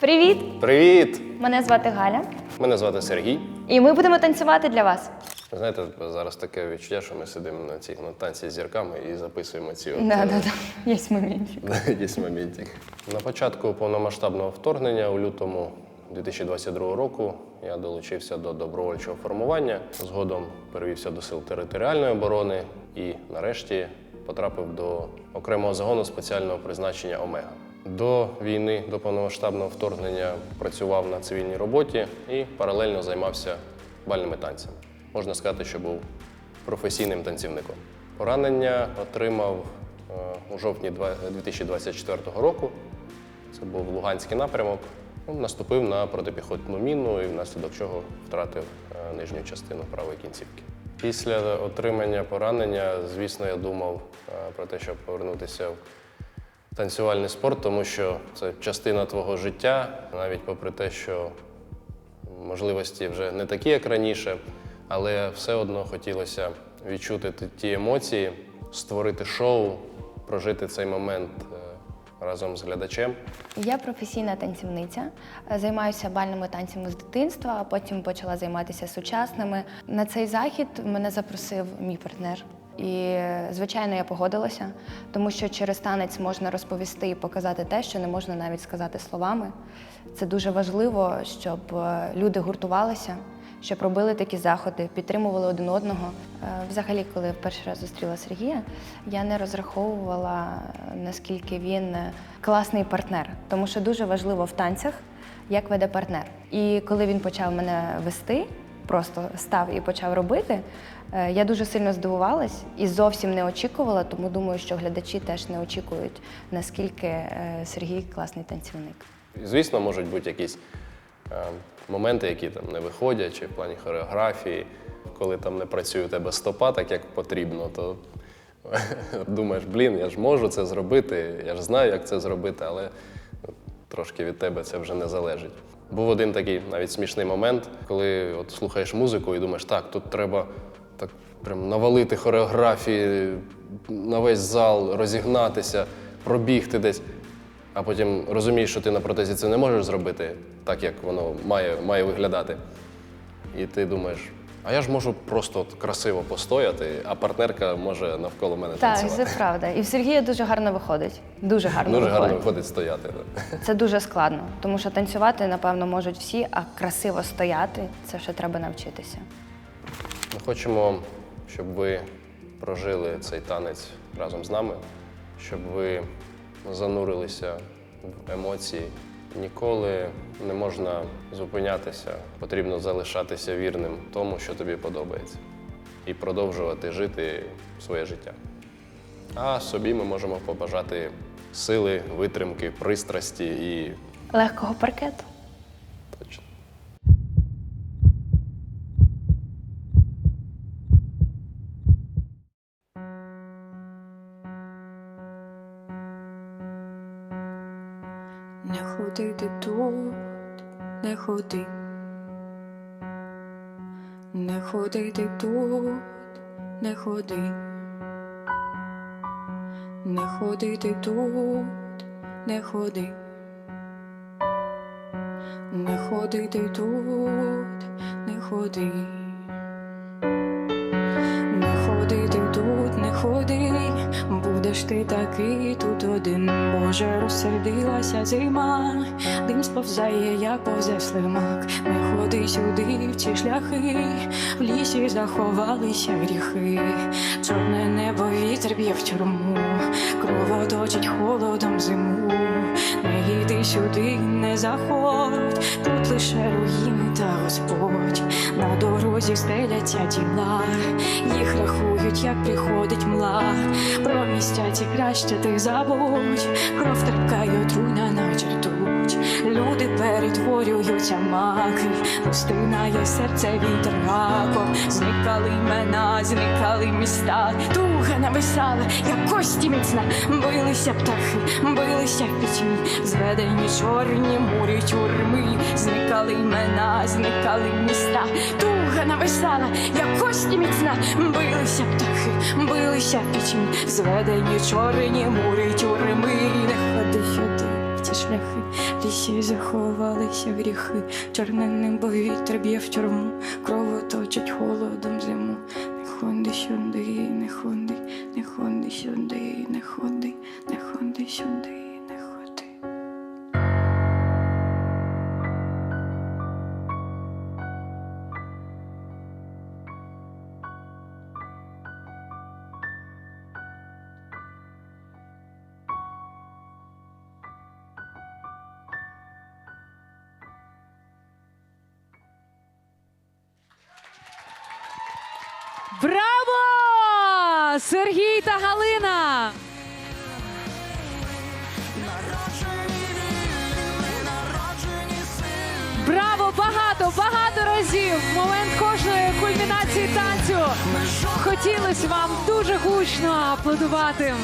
Привіт! Привіт! Мене звати Галя, Мене звати Сергій. і ми будемо танцювати для вас. Знаєте, зараз таке відчуття, що ми сидимо на цих на танці з зірками і записуємо ці от, Да, е, да, да. Є моментик. Є моментик. На початку повномасштабного вторгнення у лютому 2022 року я долучився до добровольчого формування. Згодом перевівся до сил територіальної оборони і нарешті потрапив до окремого загону спеціального призначення Омега. До війни, до повномасштабного вторгнення працював на цивільній роботі і паралельно займався бальними танцями. Можна сказати, що був професійним танцівником. Поранення отримав е, у жовтні 2024 року. Це був Луганський напрямок. Наступив на протипіхотну міну і внаслідок чого втратив е, нижню частину правої кінцівки. Після отримання поранення, звісно, я думав е, про те, щоб повернутися в танцювальний спорт, тому що це частина твого життя, навіть попри те, що можливості вже не такі, як раніше, але все одно хотілося відчути ті- емоції, створити шоу, прожити цей момент е, разом з глядачем. Я професійна танцівниця, е, займаюся бальними танцями з дитинства, а потім почала займатися сучасними. На цей захід мене запросив мій партнер. І, звичайно, я погодилася, тому що через танець можна розповісти і показати те, що не можна навіть сказати словами. Це дуже важливо, щоб е, люди гуртувалися, щоб робили такі заходи, підтримували один одного. Е, Взагалі, коли перший раз зустріла Сергія, я не розраховувала, е, наскільки він класний партнер, тому що дуже важливо в танцях, як веде партнер. І коли він почав мене вести, просто став і почав робити, е, я дуже сильно здивувалась і зовсім не очікувала, тому думаю, що глядачі теж не очікують, наскільки е, Сергій класний танцівник. Звісно, можуть бути якісь е, моменти, які там не виходять, чи в плані хореографії, коли там не працює у тебе стопа так, як потрібно, то думаєш, блін, я ж можу це зробити, я ж знаю, як це зробити, але трошки від тебе це вже не залежить. Був один такий навіть смішний момент, коли от слухаєш музику і думаєш, так, тут треба так прям навалити хореографії на весь зал, розігнатися, пробігти десь. А потім розумієш, що ти на протезі це не можеш зробити так, як воно має, має виглядати. І ти думаєш, а я ж можу просто от красиво постояти, а партнерка може навколо мене Так, танцювати. це правда. І в Сергія дуже гарно виходить. Дуже гарно Дуже виходить. гарно виходить стояти. да. Це дуже складно, тому що танцювати, напевно, можуть всі, а красиво стояти це ще треба навчитися. Ми хочемо, щоб ви прожили цей танець разом з нами, щоб ви занурилися в емоції. Ніколи не можна зупинятися, потрібно залишатися вірним тому, що тобі подобається, і продовжувати жити своє життя. А собі ми можемо побажати сили, витримки, пристрасті і Легкого паркету. Не ходи ти тут, не ходи. Не ходи ти тут, не ходи. Не ходи ти тут, не ходи. Не ходи ти тут, не ходи. Будеш ти такий тут один. Боже, розсердилася зима, дим сповзає, як повзе слимак. Не ходи сюди, в ці шляхи, в лісі заховалися гріхи. Чорне небо вітер б'є в тюрму, кров оточить холодом зиму. Не йди сюди, не заходь, тут лише. Дорозі стеляться тіла, їх рахують, як приходить мла. Про місця краще ти забудь, кров перетворюються маки, розтинає серце вітер раком. Зникали імена, зникали міста, туга нависала, як кості міцна. Билися птахи, билися в зведені чорні мурі тюрми, зникали імена, зникали міста, туга нависала, як кості міцна, билися птахи, билися в зведені чорні мурі тюрми, не ходи сюди, ці шляхи, лісі заховалися гріхи, чорне небо вітер б'є в тюрму, крову точить холодом зиму. Не ходи сюди, не ходи, не ходи сюди, не ходи, не ходи сюди, Браво! Сергій та Галина! Браво! Багато, багато разів! В момент кожної кульмінації танцю хотілося вам дуже гучно аплодувати.